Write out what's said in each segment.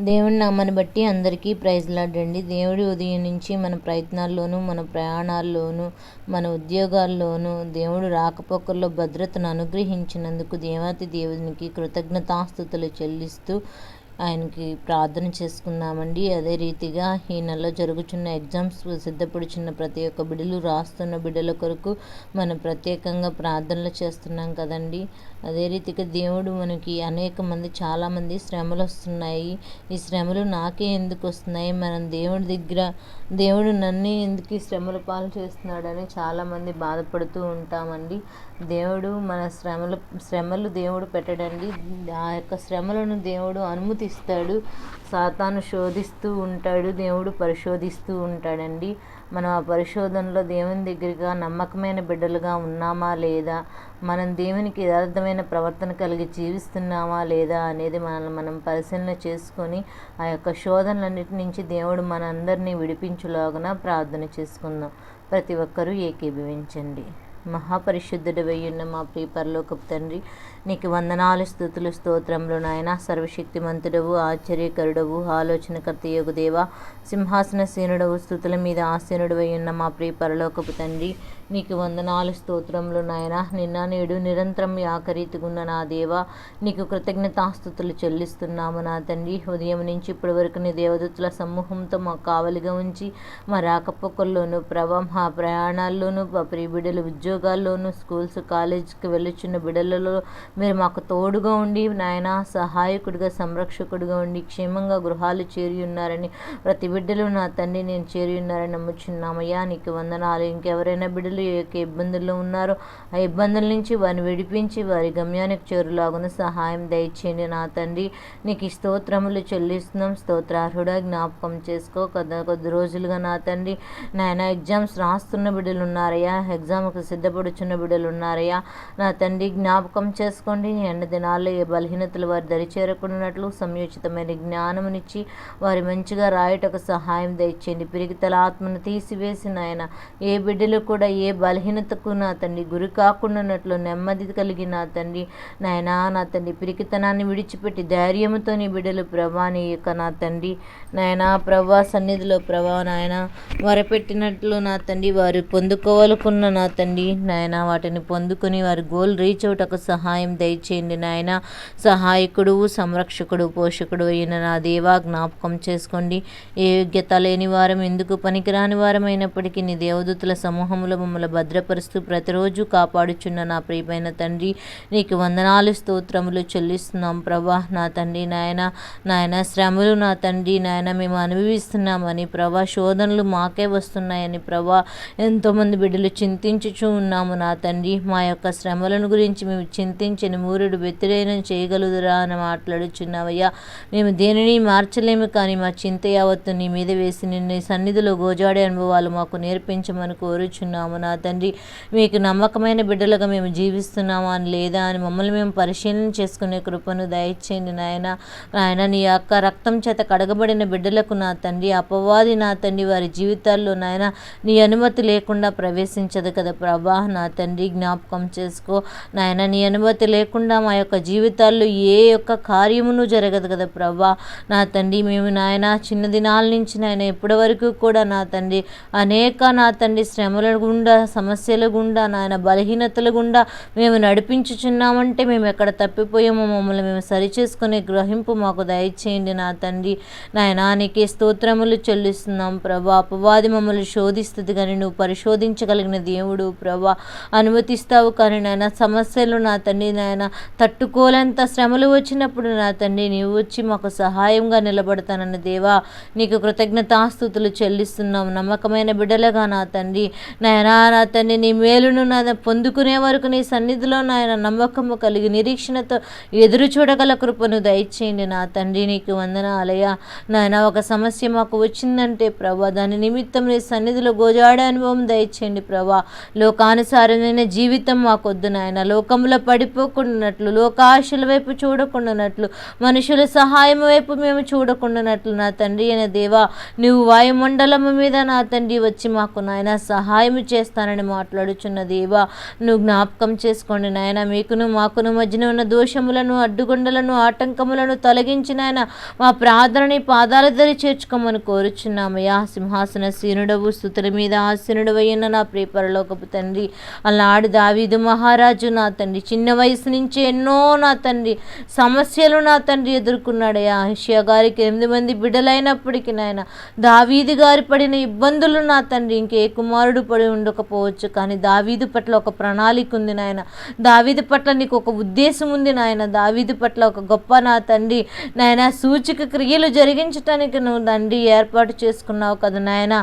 దేవుని నామాన్ని బట్టి అందరికీ ప్రైజ్లాడండి దేవుడి ఉదయం నుంచి మన ప్రయత్నాల్లోనూ మన ప్రయాణాల్లోనూ మన ఉద్యోగాల్లోనూ దేవుడు రాకపోకల్లో భద్రతను అనుగ్రహించినందుకు దేవాతి దేవునికి కృతజ్ఞతాస్థుతులు చెల్లిస్తూ ఆయనకి ప్రార్థన చేసుకుందామండి. అదే రీతిగా ఈ నెలలో జరుగుతున్న ఎగ్జామ్స్ సిద్ధపడుచున్న ప్రతి ఒక్క బిడ్డలు రాస్తున్న బిడ్డల కొరకు మనం ప్రత్యేకంగా ప్రార్థనలు చేస్తున్నాం కదండి. అదే రీతిగా దేవుడు మనకి అనేక మంది చాలామంది శ్రమలు వస్తున్నాయి. ఈ శ్రమలు నాకే ఎందుకు వస్తున్నాయి? మనం దేవుడి దగ్గర దేవుడు నన్ను ఎందుకు ఈ శ్రమల పాలు చేస్తున్నాడని చాలామంది బాధపడుతూ ఉంటామండి. దేవుడు మన శ్రమలు శ్రమలు దేవుడు పెట్టడండి. ఆ యొక్క శ్రమలను దేవుడు అనుమతి శోధిస్తాడు. సాతాను శోధిస్తూ ఉంటాడు. దేవుడు పరిశోధిస్తూ ఉంటాడండి. మనం ఆ పరిశోధనలో దేవుని దగ్గరగా నమ్మకమైన బిడ్డలుగా ఉన్నామా లేదా? మనం దేవునికి యథార్థమైన ప్రవర్తన కలిగి జీవిస్తున్నామా లేదా అనేది మనల్ని మనం పరిశీలన చేసుకొని ఆ యొక్క శోధనలన్నిటి నుంచి దేవుడు మనందరినీ విడిపించులాగున ప్రార్థన చేసుకుందాం. ప్రతి ఒక్కరూ ఏకీభవించండి. మహాపరిశుద్ధుడు వెయ్యున్న మా ప్రియ పరలోకపు తండ్రి నీకు వందనాలు స్థుతులు స్తోత్రములు నాయన. సర్వశక్తిమంతుడవు ఆశ్చర్యకరుడవు ఆలోచనకర్త యోగుదేవ సింహాసన సేనుడవు స్థుతుల మీద ఆసీనుడు ఉన్న మా ప్రియ పరలోకపు తండ్రి నీకు వందనాలు స్తోత్రములు నాయన. నిన్న నేడు నిరంతరం ఆకరీతిగున్న నా దేవ నీకు కృతజ్ఞతాస్థుతులు చెల్లిస్తున్నాము నా తండ్రి. ఉదయం నుంచి ఇప్పటి వరకు నీ దేవదత్తుల సమూహంతో మాకు కావలిగా ఉంచి మా రాకపోకల్లోనూ ప్రభా మా ప్రయాణాల్లోనూ మా ప్రియ బిడ్డలు ఉద్యోగాల్లోనూ స్కూల్స్ కాలేజీకి వెళ్ళుచున్న బిడ్డలలో మీరు మాకు తోడుగా ఉండి నాయన సహాయకుడిగా సంరక్షకుడిగా ఉండి క్షేమంగా గృహాలు చేరి ఉన్నారని ప్రతి బిడ్డలు నా తండ్రి నేను చేరి ఉన్నారని నమ్ముచున్నామయ్యా. నీకు వందనాలు. ఇంకెవరైనా బిడ్డలు ప్రజలు యొక్క ఇబ్బందుల్లో ఉన్నారో. ఆ ఇబ్బందుల నుంచి వారిని విడిపించి వారి గమ్యానికి చేరులాగున సహాయం దయచేయండి నా తండ్రి. నీకు ఈ స్తోత్రములు చెల్లిస్తున్నాం. స్తోత్రార్హుడా జ్ఞాపకం చేసుకో. కొద్ది కొద్ది రోజులుగా నా తండ్రి. నాయన ఎగ్జామ్స్ రాస్తున్న బిడ్డలు ఉన్నారయ్యా ఎగ్జామ్కి సిద్ధపడుచున్న బిడ్డలు ఉన్నారయ్యా నా తండ్రి జ్ఞాపకం చేసుకోండి. ఎండ దినాల్లో ఏ బలహీనతలు వారి దరి చేరకున్నట్లు సంయోచితమైన జ్ఞానమునిచ్చి వారి మంచిగా రాయటకు సహాయం దయచేయండి. పిరిగితల ఆత్మను తీసివేసి నాయన ఏ బిడ్డలు కూడా ఏ బలహీనతకు నా తండ్రి గురి కాకుండానట్లు నెమ్మది కలిగి నా తండ్రి నాయనా నా తండ్రి పిరికితనాన్ని విడిచిపెట్టి ధైర్యంతో నీ బిడ్డలు ప్రభా నీ యొక్క నా తండ్రి నాయనా ప్రభా సన్నిధిలో ప్రభా నాయన వరపెట్టినట్లు నా తండ్రి వారు పొందుకోవాలకున్న నా తండ్రి నాయన వాటిని పొందుకుని వారి గోల్ రీచ్ అవుటకు సహాయం దయచేయండి నాయన. సహాయకుడు సంరక్షకుడు పోషకుడు అయిన నా దేవా జ్ఞాపకం చేసుకోండి. ఏ యోగ్యత లేని వారం ఎందుకు పనికిరాని వారమైనప్పటికీ నీ దేవదూతుల సమూహంలో మమ్మల్ని భద్రపరుస్తూ ప్రతిరోజు కాపాడుచున్న నా ప్రియమైన తండ్రి నీకు వందనాలు స్తోత్రములు చెల్లిస్తున్నాం ప్రభా. నా తండ్రి నాయన నాయన శ్రమలు నా తండ్రి నాయన మేము అనుభవిస్తున్నామని ప్రభా. శోధనలు మాకే వస్తున్నాయని ప్రభా. ఎంతోమంది బిడ్డలు చింతించుచూ ఉన్నాము నా తండ్రి. మా యొక్క శ్రమలను గురించి మేము చింతించని మూరుడు వ్యతిరేకం చేయగలుగురా అని మాట్లాడుచున్నావయ్యా. మేము దేనిని మార్చలేము కానీ మా చింత యావత్తు నీ మీద వేసి నిన్ను సన్నిధిలో గోజాడే అనుభవాలు మాకు నేర్పించమని కోరుచున్నాము నా తండ్రి మీకు నమ్మకమైన బిడ్డలుగా మేము జీవిస్తున్నామా అని లేదా అని మమ్మల్ని మేము పరిశీలన చేసుకునే కృపను దయచేయండి నాయన. నాయన నీ యొక్క రక్తం చేత కడగబడిన బిడ్డలకు నా తండ్రి అపవాది నా తండ్రి వారి జీవితాల్లో నాయన నీ అనుమతి లేకుండా ప్రవేశించదు కదా ప్రభా. నా తండ్రి జ్ఞాపకం చేసుకో. నాయన నీ అనుమతి లేకుండా మా యొక్క జీవితాల్లో ఏ యొక్క కార్యమును జరగదు కదా ప్రభా. నా తండ్రి మేము నాయన చిన్న దినాల నుంచి నాయన ఇప్పటి వరకు కూడా నా తండ్రి అనేక నా తండ్రి శ్రమల గుండా సమస్యల గుండా నాయన బలహీనతల గుండా మేము నడిపించుచున్నామంటే మేము ఎక్కడ తప్పిపోయామో మమ్మల్ని మేము సరిచేసుకునే గ్రహింపు మాకు దయచేయండి నా తండ్రి. నాయన నీకే స్తోత్రములు చెల్లిస్తున్నాం ప్రభా. అపవాది మమ్మల్ని శోధిస్తుంది కానీ నువ్వు పరిశోధించగలిగిన దేవుడు ప్రభా. అనుమతిస్తావు కానీ నాయన సమస్యలు నా తండ్రి నాయన తట్టుకోలేంత శ్రమలు వచ్చినప్పుడు నా తండ్రి నీవు వచ్చి మాకు సహాయంగా నిలబడతానన్న దేవా. నీకు కృతజ్ఞతాస్థుతులు చెల్లిస్తున్నాం. నమ్మకమైన బిడ్డలుగా నా తండ్రి. నాయనా నా తండ్రి నీ మేలును నా పొందుకునే వరకు నీ సన్నిధిలో నాయన నమ్మకము కలిగి నిరీక్షణతో ఎదురు చూడగల కృపను దయచేయండి నా తండ్రి నీకు వందనాలయ నాయన ఒక సమస్య మాకు వచ్చిందంటే ప్రభా దాని నిమిత్తం నీ సన్నిధిలో గోజాడే అనుభవం దయచేయండి ప్రభా. లోకానుసారమైన జీవితం మాకొద్దు నాయన. లోకంలో పడిపోకుండానట్లు లోకాశల వైపు చూడకుండానట్లు మనుషుల సహాయం వైపు మేము చూడకుండానట్లు నా తండ్రి అయిన దేవా నువ్వు వాయుమండలము మీద నా తండ్రి వచ్చి మాకు నాయన సహాయం చేస్తానని మాట్లాడుచున్న దేవా నువ్వు జ్ఞాపకం చేసుకోండి నాయన. మీకును మాకును మధ్యన ఉన్న దోషములను అడ్డుగొండలను ఆటంకములను తొలగించి నాయన మా ప్రార్థనని పాదాల దరి చేర్చుకోమని కోరుచున్నామయ్యా. సింహాసన సీనుడవు స్థుతుల మీద ఆసీనుడు అయిన నా ప్రియపరలోకపు తండ్రి. అలాడు దావీదు మహారాజు నా తండ్రి. చిన్న వయసు నుంచి ఎన్నో నా తండ్రి సమస్యలు నా తండ్రి ఎదుర్కొన్నాడయ్యా. హషియా గారికి ఎనిమిది మంది బిడ్డలైనప్పటికీ నాయన దావీది గారి పడిన ఇబ్బందులు నా తండ్రి. ఇంకే కుమారుడు పడి ఉండకపోవచ్చు కానీ దావీదు పట్ల ఒక ప్రణాళిక ఉంది నాయన. దావీదు పట్ల నీకు ఒక ఉద్దేశం ఉంది నాయన. దావీదు పట్ల ఒక గొప్ప నా తండ్రి నాయన సూచిక క్రియలు జరిగించటానికి నువ్వు తండ్రి ఏర్పాటు చేసుకున్నావు కదా నాయన.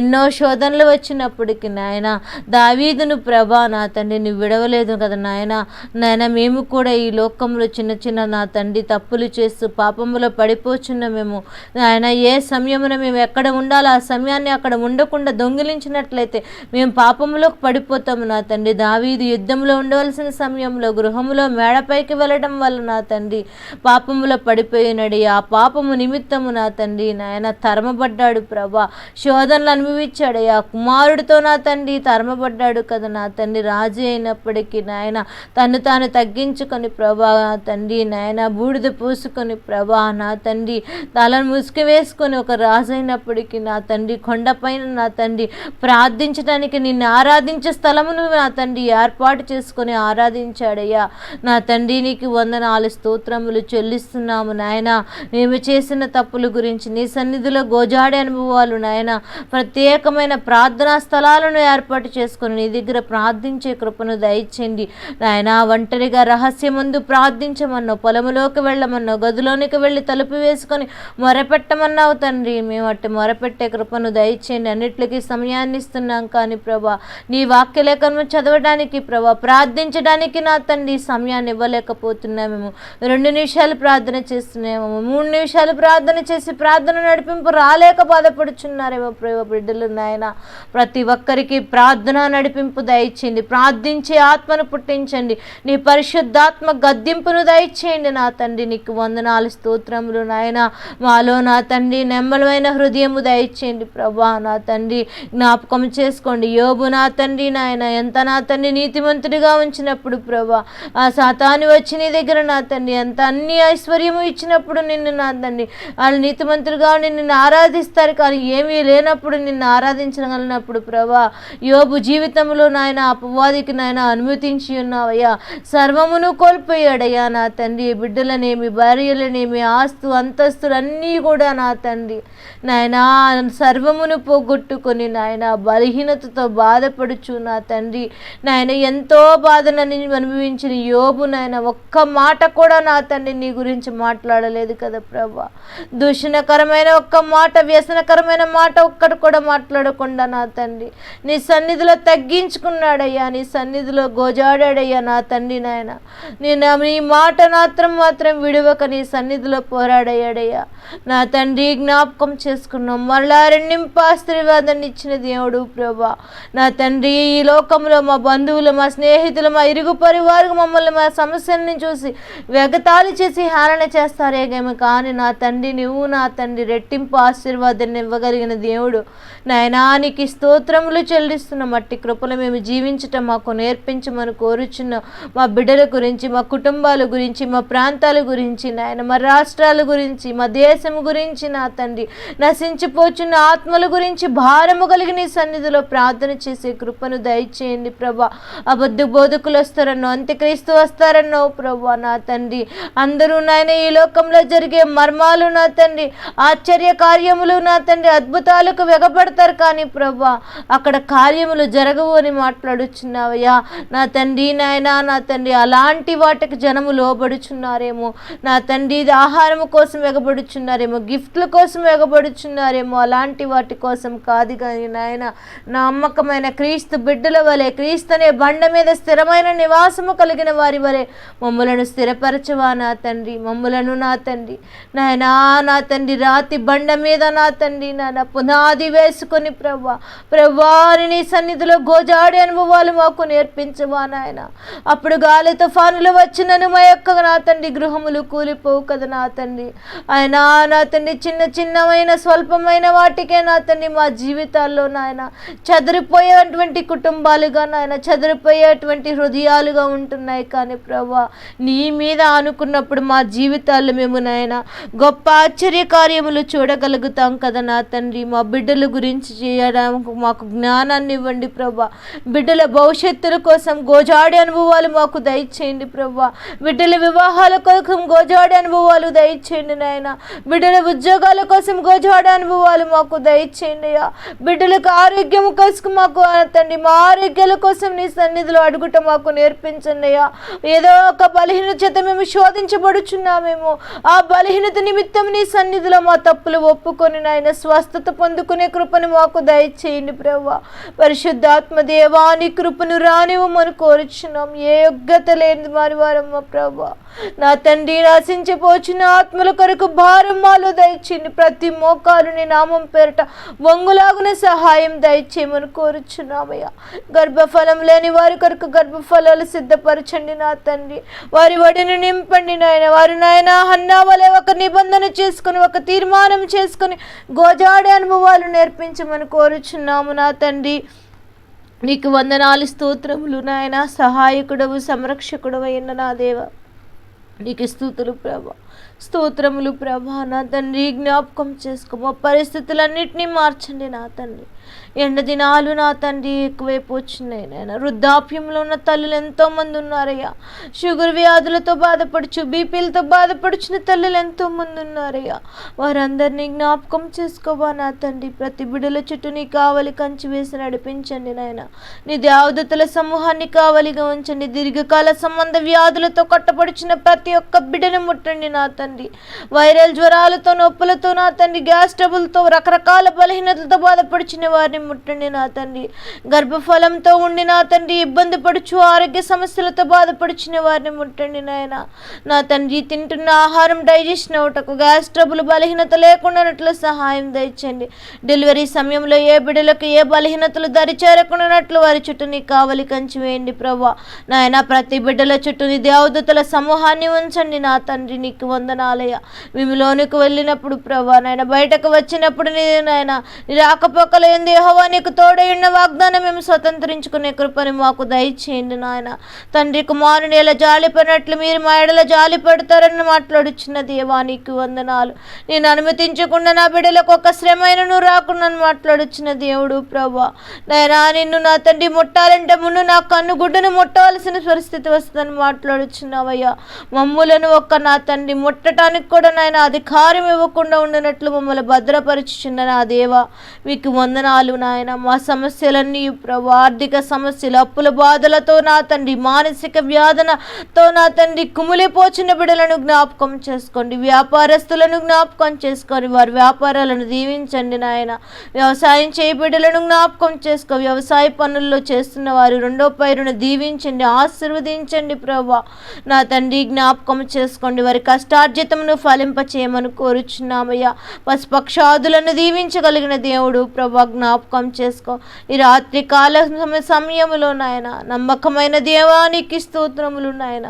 ఎన్నో శోధనలు వచ్చినప్పటికీ నాయన దావీదును ప్రభా నా తండ్రి నువ్వు విడవలేదు కదా నాయన. నాయన మేము కూడా ఈ లోకంలో చిన్న చిన్న నా తండ్రి తప్పులు చేస్తూ పాపంలో పడిపోచున్న మేము. నాయన ఏ సమయమున మేము ఎక్కడ ఉండాలో ఆ సమయాన్ని అక్కడ ఉండకుండా దొంగిలించినట్లయితే మేము పాపములోకి పడిపోతాము నా తండ్రి. దావీదు యుద్ధంలో ఉండవలసిన సమయంలో గృహములో మేడపైకి వెళ్ళడం వల్ల నా తండ్రి పాపములో పడిపోయినడి. ఆ పాపము నిమిత్తము నా తండ్రి నాయన తరమబడ్డాడు ప్రభా. శోధనలు అనుభవించాడు. ఆ కుమారుడితో నా తండ్రి తరమబడ్డాడు కదా నా తండ్రి. రాజు అయినప్పటికీ నాయన తను తాను తగ్గించుకొని ప్రభా నా తండ్రి నాయన బూడిద పూసుకొని ప్రభా నా తండ్రి తలను ముసుగు వేసుకొని ఒక రాజు అయినప్పటికీ నా తండ్రి కొండపైన నా తండ్రి ప్రార్థించడానికి నేను నిన్ను ఆరాధించే స్థలమును నా తండ్రి ఏర్పాటు చేసుకొని ఆరాధించాడయ్యా. నా తండ్రి నీకు వందనాలు స్తోత్రములు చెల్లిస్తున్నాము నాయన. మేము చేసిన తప్పుల గురించి నీ సన్నిధిలో గోజాడే అనుభవాలు నాయన. ప్రత్యేకమైన ప్రార్థనా స్థలాలను ఏర్పాటు చేసుకొని నీ దగ్గర ప్రార్థించే కృపను దయచేయండి నాయన. ఒంటరిగా రహస్యమందు ప్రార్థించమన్నావు పొలములోకి వెళ్ళమన్నావు గదిలోనికి వెళ్ళి తలుపు వేసుకొని మొరపెట్టమన్నావు తండ్రి. మేము అట్టి మొరపెట్టే కృపను దయచేయండి. అన్నిట్లకి సమయాన్ని ఇస్తున్నాం కానీ ప్రభా. నీ వాక్యలేఖను చదవడానికి ప్రభా ప్రార్థించడానికి నా తండ్రి సమయాన్ని ఇవ్వలేకపోతున్నామేమో రెండు నిమిషాలు ప్రార్థన చేస్తున్నామేమో మూడు నిమిషాలు ప్రార్థన చేసి ప్రార్థన నడిపింపు రాలేక బాధపడుచున్నారేమో ప్రభా బిడ్డలు నాయన. ప్రతి ఒక్కరికి ప్రార్థన నడిపింపు దయచేయండి. ప్రార్థించే ఆత్మను పుట్టించండి. నీ పరిశుద్ధాత్మ గద్దింపును దయచేయండి నా తండ్రి. నీకు వందనాలు స్తోత్రములు నాయన. మాలో నా తండ్రి నెమ్మలమైన హృదయము దయచేయండి ప్రభా. నా తండ్రి జ్ఞాపకం చేసుకోండి. యోబు నా తండ్రి నాయన ఎంత నా తండ్రి నీతిమంతుడిగా ఉంచినప్పుడు ప్రభా ఆ సాతాను వచ్చి నీ దగ్గర నా తండ్రి ఎంత అన్ని ఐశ్వర్యము ఇచ్చినప్పుడు నిన్ను నా తండ్రి. వాళ్ళు నీతిమంతుడిగా ఉండి నిన్ను ఆరాధిస్తారు కానీ ఏమీ లేనప్పుడు నిన్ను ఆరాధించగలిగినప్పుడు ప్రభా యోబు జీవితంలో నాయన అపవాదికి నాయన అనుమతించి ఉన్నావయ్యా. సర్వమును కోల్పోయాడయ్యా నా తండ్రి బిడ్డలనేమి భార్యలనేమి ఆస్తు అంతస్తులు అన్నీ కూడా నా తండ్రి. నాయన సర్వమును పోగొట్టుకొని నాయన బలహీనతతో బాధపడుచు నా తండ్రి. నాయన ఎంతో బాధనని అనుభవించిన యోబు నాయన ఒక్క మాట కూడా నా తండ్రి నీ గురించి మాట్లాడలేదు కదా ప్రభా. దూషణకరమైన ఒక్క మాట వ్యసనకరమైన మాట ఒక్కటి కూడా మాట్లాడకుండా నా తండ్రి. నీ సన్నిధిలో తగ్గించుకున్నాడయ్యా నీ సన్నిధిలో గోజాడాడయ్యా నా తండ్రి నాయన. నేను నీ మాట మాత్రం మాత్రం విడవక నీ సన్నిధిలో పోరాడయ్యాడయ్యా. నా తండ్రి జ్ఞాపకం చేసుకున్నాం. మరలా రెండింపు ఆశీర్వాదాన్ని ఇచ్చిన దేవుడు ప్రభా. నా తండ్రి ఈ లోకంలో మా బంధువులు మా స్నేహితులు మా ఇరుగు పరివారు మమ్మల్ని మా సమస్యల్ని చూసి వెగతాళి చేసి హేళన చేస్తారేమో కానీ నా తండ్రి నువ్వు నా తండ్రి రెట్టింపు ఆశీర్వాదాన్ని ఇవ్వగలిగిన దేవుడు. నాయనానికి స్తోత్రములు చెల్లిస్తున్న మట్టి కృపలు మేము జీవించటం మాకు నేర్పించమని కోరుచున్న. మా బిడ్డల గురించి మా కుటుంబాల గురించి మా ప్రాంతాల గురించి నాయన మా రాష్ట్రాల గురించి మా దేశం గురించి నా తండ్రి. నశించిపోచున్న ఆత్మల గురించి భారము కలిగి నీ సన్నిధిలో ప్రార్థన చేసే కృపను దయచేయండి ప్రభా. అబద్ధ బోధకులు వస్తారన్నో అంత్యక్రీస్తు వస్తారన్నో ప్రభా నా తండ్రి. అందరూ నాయన ఈ లోకంలో జరిగే మర్మాలు నా తండ్రి. ఆశ్చర్య కార్యములు నా తండ్రి. అద్భుతాలకు వెగపడతారు కానీ ప్రభా అక్కడ కార్యములు జరగవు అని మాట్లాడుచున్నావయ్యా. నా తండ్రి నాయన నా తండ్రి అలాంటి వాటికి జనము లోబడుచున్నారేమో. నా తండ్రి ఇది కోసం ఎగబడుచున్నారేమో గిఫ్ట్ల కోసం ఎగబడుచున్నారేమో అలాంటి వాటి కోసం కాదు కానీ నాయన నమ్మకమైన క్రీస్తు బిడ్డల వలె క్రీస్తు అనే బండ మీద స్థిరమైన నివాసము కలిగిన వారి వలె మమ్ములను స్థిరపరచవా నా తండ్రి మమ్ములను నా తండ్రి. నాయనా నా తండ్రి రాతి బండ మీద నా తండ్రి నాన్న పునాది వేసుకొని ప్రభా ప్రభాని నీ సన్నిధిలో గోజాడి అనుభవాలు మాకు నేర్పించవా నాయన. అప్పుడు గాలి తుఫానులు వచ్చినను మా యొక్క నా తండ్రి గృహములు కూలిపోవు కదా నా తండ్రి. ఆయన నా తండ్రి చిన్న చిన్నమైన స్వల్పమైన వాటికే నా తండ్రి మా జీవితాల్లో నాయన చదిరిపో చెదిరిపోయేటువంటి కుటుంబాలుగా నాయన చెదిరిపోయేటువంటి హృదయాలుగా ఉంటున్నాయి కానీ ప్రభా నీ మీద ఆనుకున్నప్పుడు మా జీవితాల్లో మేము నాయన గొప్ప ఆశ్చర్య కార్యములు చూడగలుగుతాం కదా నా తండ్రి. మా బిడ్డల గురించి చేయడానికి మాకు జ్ఞానాన్ని ఇవ్వండి ప్రభా. బిడ్డల భవిష్యత్తుల కోసం గోజాడి అనుభవాలు మాకు దయచేయండి ప్రభా. బిడ్డల వివాహాల కోసం గోజాడి అనుభవాలు దయచేయండి నాయన. బిడ్డల ఉద్యోగాల కోసం గోజాడి అనుభవాలు మాకు దయచేయండి బిడ్డలకు ఆరోగ్యం కోసం మాకు తండ్రి మా ఆరోగ్యాల కోసం నీ సన్నిధిలో అడుగుట మాకు నేర్పించండి అయ్యా. ఏదో ఒక బలహీన చేత మేము శోధించబడుచున్నామేమో. ఆ బలహీనత నిమిత్తం నీ సన్నిధిలో మా తప్పులు ఒప్పుకొని నాయన స్వస్థత పొందుకునే కృపను మాకు దయచేయండి ప్రభా పరిశుద్ధాత్మ దేవా నీ కృపను రానివ్వమని కోరుచున్నాం. ఏ యోగ్యత లేని వారి వారమ్మ ప్రభా నా తండ్రి నశించిపోచిన ఆత్మల కొరకు భారం మాలో దయచేయండి. ప్రతి మోకాలు నీ నామం పేరట వంగులాగున సహాయం దయచేయమని కోరు సిద్ధపరుచున్నామయ్యా గర్భఫలం లేని వారి కొరకు గర్భఫలాలు సిద్ధపరచండి నా తండ్రి. వారి వడిని నింపండి నాయన. వారి నాయన హన్నా వలె ఒక నిబంధన చేసుకుని ఒక తీర్మానం చేసుకుని గోజాడే అనుభవాలు నేర్పించమని కోరుచున్నాము నా తండ్రి. నీకు వందనాలు స్తోత్రములు నాయన. సహాయకుడవు సంరక్షకుడవు అయిన నా దేవ. నీకు స్థూతులు ప్రభా. స్తోత్రములు ప్రభా నా తండ్రి. జ్ఞాపకం చేసుకోమో పరిస్థితులన్నింటినీ మార్చండి నా తండ్రి. ఎండ దినాలు నా తండ్రి ఎక్కువైపు వచ్చినాయి నాయన. వృద్ధాప్యంలో ఉన్న తల్లులు ఎంతోమంది ఉన్నారయ్యా. షుగర్ వ్యాధులతో బాధపడుచు బీపీలతో బాధపడుచున్న తల్లులు ఎంతోమంది ఉన్నారయ్యా. వారందరినీ జ్ఞాపకం చేసుకోవా నా తండ్రి. ప్రతి బిడల చుట్టూ నీ కావలి కంచి వేసి నడిపించండి నాయన. నీ దేవదతుల సమూహాన్ని కావలిగా ఉంచండి. దీర్ఘకాల సంబంధ వ్యాధులతో కట్టపడుచున్న ప్రతి ఒక్క బిడ్డను ముట్టండి నా తండ్రి. వైరల్ జ్వరాలతో నొప్పులతో నా తండ్రి గ్యాస్ ట్రబుల్తో రకరకాల బలహీనతలతో బాధపడుచున్న వారిని ముట్టండి నా తండ్రి. గర్భఫలంతో ఉండి నా తండ్రి ఇబ్బంది పడుచు ఆరోగ్య సమస్యలతో బాధపడిచిన వారిని ముట్టండి నాయన. నా తండ్రి తింటున్న ఆహారం డైజెషన్ అవటకు గ్యాస్ ట్రబుల్ బలహీనత లేకుండానట్లు సహాయం దయచండి. డెలివరీ సమయంలో ఏ బిడ్డలకు ఏ బలహీనతలు దరి చేరకుండానట్లు వారి చుట్టూ నీ కావలి కంచి వేయండి ప్రభా నాయన ప్రతి బిడ్డల చుట్టూ నీ దేవదూతల సమూహాన్ని ఉంచండి నా తండ్రి నీకు వందనాలయ. మేము లోనికి వెళ్ళినప్పుడు ప్రభా నాయన బయటకు వచ్చినప్పుడు నీ నాయన నీ రాకపోకలు ఏంది యెహోవా నీకు తోడైన వాగ్దానం మేము స్వతంత్రించుకునే కృపని మాకు దయచేయండి నాయన. తండ్రి కుమారుని ఎలా జాలిపడినట్లు మీరు మా ఎడల జాలి పడతారని మాట్లాడుచున్న దేవా నీకు వందనాలు. నేను అనుమతించకుండా నా బిడ్డలకు ఒక శ్రమైన నువ్వు రాకుండా మాట్లాడుచున్న దేవుడు ప్రభా. నాయనా నిన్ను నా తండ్రి ముట్టాలంటే ముందు నా కన్ను గుడ్డను ముట్టవలసిన పరిస్థితి వస్తుందని మాట్లాడుచున్నావయ్యా. మమ్ములను ఒక్క నా తండ్రి ముట్టడానికి కూడా నాయన అధికారం ఇవ్వకుండా ఉండనట్లు మమ్మల్ని భద్రపరుచుచున్న నా దేవా మీకు వందనాలు. నాయన మా సమస్యలన్నీ ప్రభు ఆర్థిక సమస్యలు అప్పుల బాధలతో నా తండ్రి మానసిక వ్యాధనతో నా తండ్రి కుమిలిపోచిన బిడలను జ్ఞాపకం చేసుకోండి. వ్యాపారస్తులను జ్ఞాపకం చేసుకొని వారి వ్యాపారాలను దీవించండి నాయన. వ్యవసాయం చేయ బిడ్డలను జ్ఞాపకం చేసుకో. వ్యవసాయ పనుల్లో చేస్తున్న వారు రెండో పైరును దీవించండి ఆశీర్వదించండి ప్రభా. నా తండ్రి జ్ఞాపకం చేసుకోండి. వారి కష్టార్జితమును ఫలింప చేయమని కోరుచున్నామయ్యా. పశుపక్షాదులను దీవించగలిగిన దేవుడు ప్రభా జ్ఞాపకం చేసుకో. ఈ రాత్రి కాల సమయంలో సమయములో నాయన నమ్మకమైన దేవానికి స్తోత్రములు నాయన.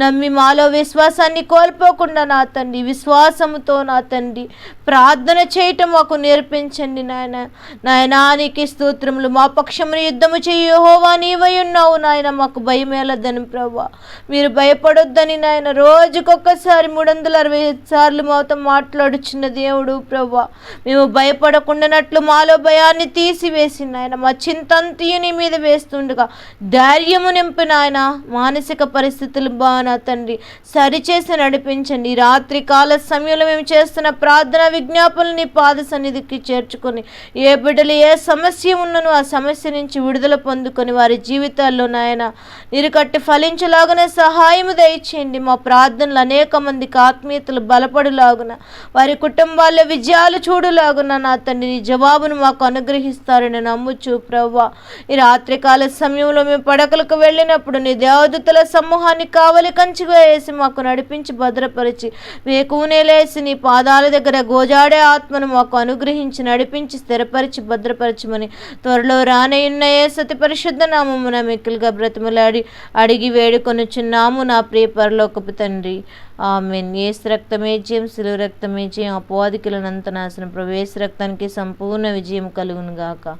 నమ్మి మాలో విశ్వాసాన్ని కోల్పోకుండా నా తండ్రి విశ్వాసముతో నా తండ్రి ప్రార్థన చేయటం మాకు నేర్పించండి నాయన. నాయనానికి స్తోత్రములు మా పక్షమును యుద్ధము చేయహోవా నీవై ఉన్నావు నాయన. మాకు భయం ప్రభా మీరు భయపడొద్దని నాయన. రోజుకొక్కసారి మూడు వందల అరవై సార్లు మాతో మాట్లాడుచున్న దేవుడు ప్రభా మేము భయపడకుండానట్లు మాలో భయాన్ని తీసివేసి నాయన మా చింతంతియు నీ మీద వేస్తుండగా ధైర్యము నింపిన ఆయన. మానసిక పరిస్థితులు బాగా తండ్రి సరిచేసి నడిపించండి. రాత్రి కాల సమయంలో మేము చేస్తున్న ప్రార్థన విజ్ఞాపనలు నీ పాద సన్నిధికి చేర్చుకొని ఏ బిడ్డలు ఏ సమస్య ఉన్ననో ఆ సమస్య నుంచి విడుదల పొందుకొని వారి జీవితాల్లో నాయన నిరుకట్టి ఫలించలాగానే సహాయము దయచేయండి. మా ప్రార్థనలు అనేక మందికి ఆత్మీయతలు బలపడులాగున వారి కుటుంబాల్లో విజయాలు చూడులాగున నా తండ్రి నీ జవాబును మాకు అనుగ్రహిస్తారని నమ్ముచు ప్రవ్వా. ఈ రాత్రికాల సమయంలో మేము పడకలకు వెళ్ళినప్పుడు నీ దేవదూతల సమూహాన్ని కావలి కంచిగా వేసి మాకు నడిపించి భద్రపరిచి వేకువనే లేసి నీ పాదాల దగ్గర గోజాడే ఆత్మను మాకు అనుగ్రహించి నడిపించి స్థిరపరిచి భద్రపరచమని త్వరలో రానయున్న ఏ సతి పరిశుద్ధ నామమున మిక్కులుగా బ్రతిమలాడి అడిగి వేడుకొనుచున్నాము నా ప్రియ పరలోకపు తండ్రి. ఆమెన్. ఏసు రక్తమే జయం శిలువ రక్తమే జయం అపవాదికులనంత నాశనం ప్రవేశ రక్తానికి సంపూర్ణ విజయం కలుగును గాక.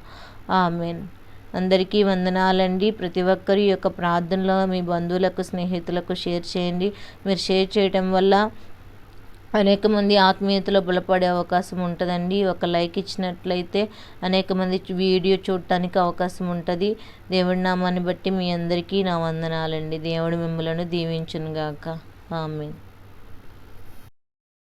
ఆమెన్. అందరికీ వందనాలండి. ప్రతి ఒక్కరి యొక్క ప్రార్థనలో మీ బంధువులకు స్నేహితులకు షేర్ చేయండి. మీరు షేర్ చేయటం వల్ల అనేక మంది ఆత్మీయతలో బలపడే అవకాశం ఉంటుందండి. ఒక లైక్ ఇచ్చినట్లయితే అనేక మంది వీడియో చూడటానికి అవకాశం ఉంటుంది. దేవుడి నామాన్ని బట్టి మీ అందరికీ నా వందనాలండి. దేవుడు మిమ్మలను దీవించునుగాక ఆమె